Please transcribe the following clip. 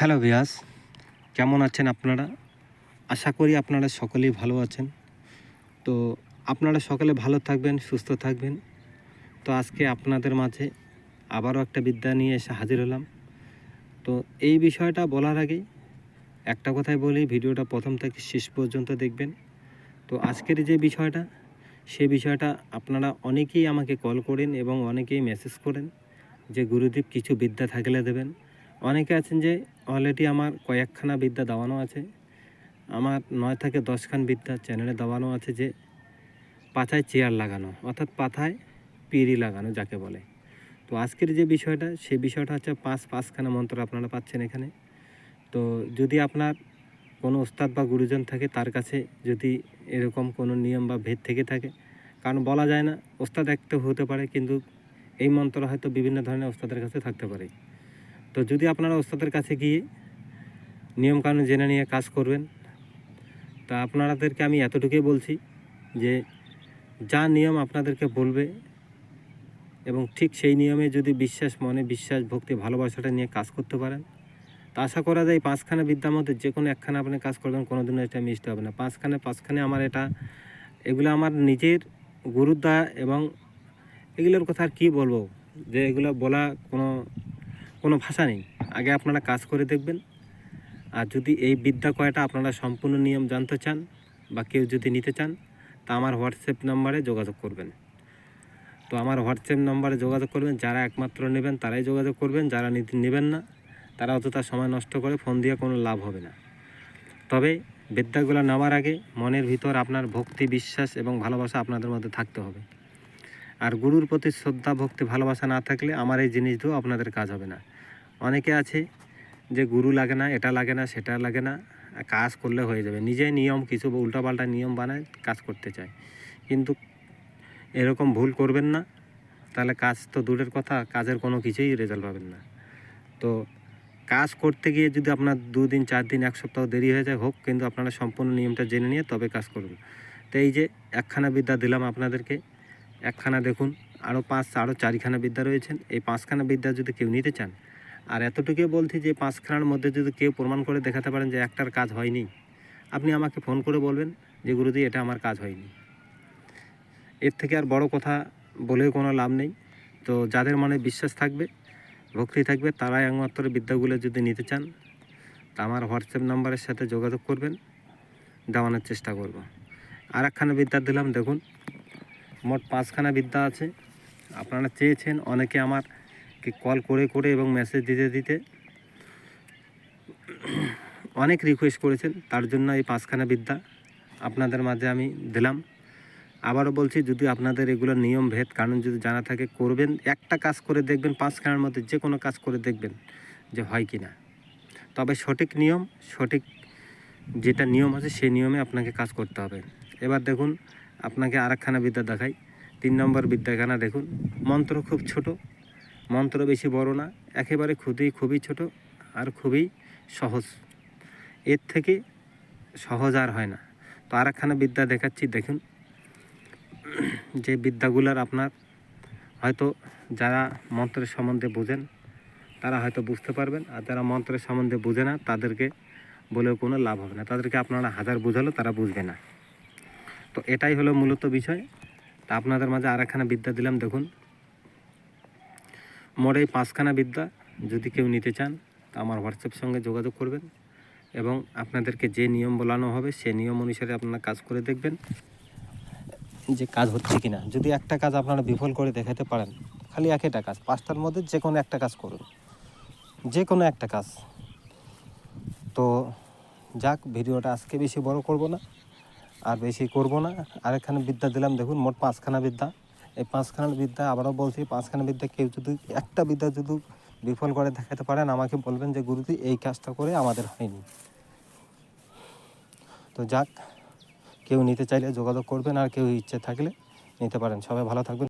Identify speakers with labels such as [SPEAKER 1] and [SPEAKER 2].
[SPEAKER 1] Hello ভিয়াস, কেমন আছেন আপনারা? আশা করি আপনারা সকলেই ভালো আছেন। তো আপনারা সকলে ভালো থাকবেন, সুস্থ থাকবেন। তো আজকে আপনাদের মাঝে আবারও একটা বিদ্যা নিয়ে এসে হাজির হলাম। তো এই বিষয়টা বলার আগে একটা কথাই বলি, ভিডিওটা প্রথম থেকে শেষ পর্যন্ত দেখবেন। তো আজকের যে বিষয়টা সেই বিষয়টা আপনারা অনেকেই আমাকে কল করেন এবং অনেকেই মেসেজ করেন যে, গুরুদেব, কিছু বিদ্যা থাকলে দেবেন। অনেকে আছেন যে অলরেডি আমার কয়েকখানা বিদ্যা দেওয়ানো আছে। আমার নয় থেকে দশখান বিদ্যা চ্যানেলে দেওয়ানো আছে যে পাথায় চেয়ার লাগানো, অর্থাৎ পাথায় পিড়ি লাগানো যাকে বলে। তো আজকের যে বিষয়টা, সে বিষয়টা হচ্ছে পাঁচ পাঁচখানা মন্ত্র আপনারা পাচ্ছেন এখানে। তো যদি আপনার কোনো ওস্তাদ বা গুরুজন থাকে, তার কাছে যদি এরকম কোনো নিয়ম বা ভেদ থেকে থাকে, কারণ বলা যায় না, ওস্তাদ একটা হতে পারে, কিন্তু এই মন্ত্র হয়তো বিভিন্ন ধরনের ওস্তাদের কাছে থাকতে পারে। তো যদি আপনারা ওস্তাদের কাছে গিয়ে নিয়মকানুন জেনে নিয়ে কাজ করবেন, তা আপনাদেরকে আমি এতটুকুই বলছি যে যা নিয়ম আপনাদেরকে বলবে এবং ঠিক সেই নিয়মে যদি বিশ্বাস, মনে বিশ্বাস, ভক্তি, ভালোবাসাটা নিয়ে কাজ করতে পারেন, তা আশা করা যায় পাঁচখানা বিদ্যার মধ্যে যে কোনো একখানা আপনি কাজ করবেন কোনো দিনও এটা মিশতে হবে না। পাঁচখানে পাঁচখানে আমার এটা, এগুলো আমার নিজের গুরুদ্বা এবং এগুলোর কথা আর কী বলব? যে এগুলো বলা কোনো কোনো ভাষা নেই। আগে আপনারা কাজ করে দেখবেন। আর যদি এই বিদ্যা কয়টা আপনারা সম্পূর্ণ নিয়ম জানতে চান বা কেউ যদি নিতে চান, তা আমার হোয়াটসঅ্যাপ নাম্বারে যোগাযোগ করবেন। তো আমার হোয়াটসঅ্যাপ নাম্বারে যোগাযোগ করবেন। যারা একমাত্র নেবেন, তারাই যোগাযোগ করবেন। যারা নিতে নেবেন না, তারা অযথা সময় নষ্ট করে ফোন দিয়ে কোনো লাভ হবে না। তবে বিদ্যাগুলো নেওয়ার আগে মনের ভিতর আপনার ভক্তি, বিশ্বাস এবং ভালোবাসা আপনাদের মধ্যে থাকতে হবে। আর গুরুর প্রতি শ্রদ্ধা, ভক্তি, ভালোবাসা না থাকলে আমার এই জিনিস দিয়েও আপনাদের কাজ হবে না। অনেকে আছে যে গুরু লাগে না, এটা লাগে না, সেটা লাগে না, কাজ করলে হয়ে যাবে। নিজে নিয়ম, কিছু উল্টাপাল্টা নিয়ম বানায়, কাজ করতে চায়। কিন্তু এরকম ভুল করবেন না, তাহলে কাজ তো দূরের কথা, কাজের কোনো কিছুই রেজাল্ট পাবেন না। তো কাজ করতে গিয়ে যদি আপনার দুদিন চার দিন এক সপ্তাহ দেরি হয়ে যায়, হোক, কিন্তু আপনারা সম্পূর্ণ নিয়মটা জেনে নিয়ে তবে কাজ করুন। তো এই যে একখানা বিদ্যা দিলাম আপনাদেরকে, একখানা দেখুন আরও পাঁচ আরও চারিখানা বিদ্যা রয়েছেন। এই পাঁচখানা বিদ্যা যদি কেউ নিতে চান আর এতটুকুই বলছি যে পাঁচখানার মধ্যে যদি কেউ প্রমাণ করে দেখাতে পারেন যে একটার কাজ হয়নি, আপনি আমাকে ফোন করে বলবেন যে, গুরুজি, এটা আমার কাজ হয়নি। এর থেকে আর বড় কথা বলেও কোনো লাভ নেই। তো যাদের মনে বিশ্বাস থাকবে, ভক্তি থাকবে, তারাই একমাত্র বিদ্যাগুলো যদি নিতে চান, তা আমার হোয়াটসঅ্যাপ নাম্বারের সাথে যোগাযোগ করবেন, দেওয়ানোর চেষ্টা করব। আর একখানা বিদ্যা দিলাম, দেখুন, মোট পাঁচখানা বিদ্যা আছে। আপনারা চেয়েছেন, অনেকে আমার কল করে করে এবং মেসেজ দিতে দিতে অনেক রিকোয়েস্ট করেছেন। তার জন্য এই পাঁচখানা বিদ্যা আপনাদের মাঝে আমি দিলাম। আবারও বলছি, যদি আপনাদের এগুলো নিয়ম, ভেদ কারণ যদি জানা থাকে, করবেন। একটা কাজ করে দেখবেন, পাঁচখানার মধ্যে যে কোনো কাজ করে দেখবেন যে হয় কি না তবে সঠিক নিয়ম, সঠিক যেটা নিয়ম আছে, সেই নিয়মে আপনাকে কাজ করতে হবে। এবার দেখুন, আপনাকে আরেকখানা বিদ্যা দেখাই। তিন নম্বর বিদ্যাখানা দেখুন। মন্ত্র খুব ছোট। মন্ত্র বেশি বড় না, একেবারে খুবই খুবই ছোট আর খুবই সহজ। এর থেকে সহজ আর হয় না। তো আর বিদ্যা দেখাচ্ছি, দেখুন। যে বিদ্যাগুলোর আপনার হয়তো যারা মন্ত্রের সম্বন্ধে বোঝেন, তারা হয়তো বুঝতে পারবেন, আর যারা মন্ত্রের সম্বন্ধে বোঝে না, তাদেরকে বলেও কোনো লাভ হবে না। তাদেরকে আপনারা হাজার বোঝালো তারা বুঝবে না। তো এটাই হলো মূলত বিষয়। তা আপনাদের মাঝে আর বিদ্যা দিলাম, দেখুন। মোট এই পাঁচখানা বিদ্যা, যদি কেউ নিতে চান তা আমার হোয়াটসঅ্যাপ সঙ্গে যোগাযোগ করবেন এবং আপনাদেরকে যে নিয়ম বলানো হবে, সে নিয়ম অনুসারে আপনারা কাজ করে দেখবেন যে কাজ হচ্ছে কি না যদি একটা কাজ আপনারা বিফল করে দেখাতে পারেন, খালি এক একটা কাজ, পাঁচটার মধ্যে যে কোনো একটা কাজ করুন। যে কোনো একটা কাজ। তো যাক, ভিডিওটা আজকে বেশি বড় করব না, আর বেশি করব না। আরেকখানে বিদ্যা দিলাম, দেখুন মোট পাঁচখানা বিদ্যা। এই পাঁচখানার বিদ্যা আবারও বলছি পাঁচখানা বিদ্যা কেউ যদি, একটা বিদ্যা যদি বিফল করে দেখাতে পারেন, আমাকে বলবেন যে গুরুজি, এই কাজটা করে আমাদের হয়নি। তো যাক, কেউ নিতে চাইলে যোগাযোগ করবেন আর কেউ ইচ্ছে থাকলে নিতে পারেন। সবাই ভালো থাকবেন।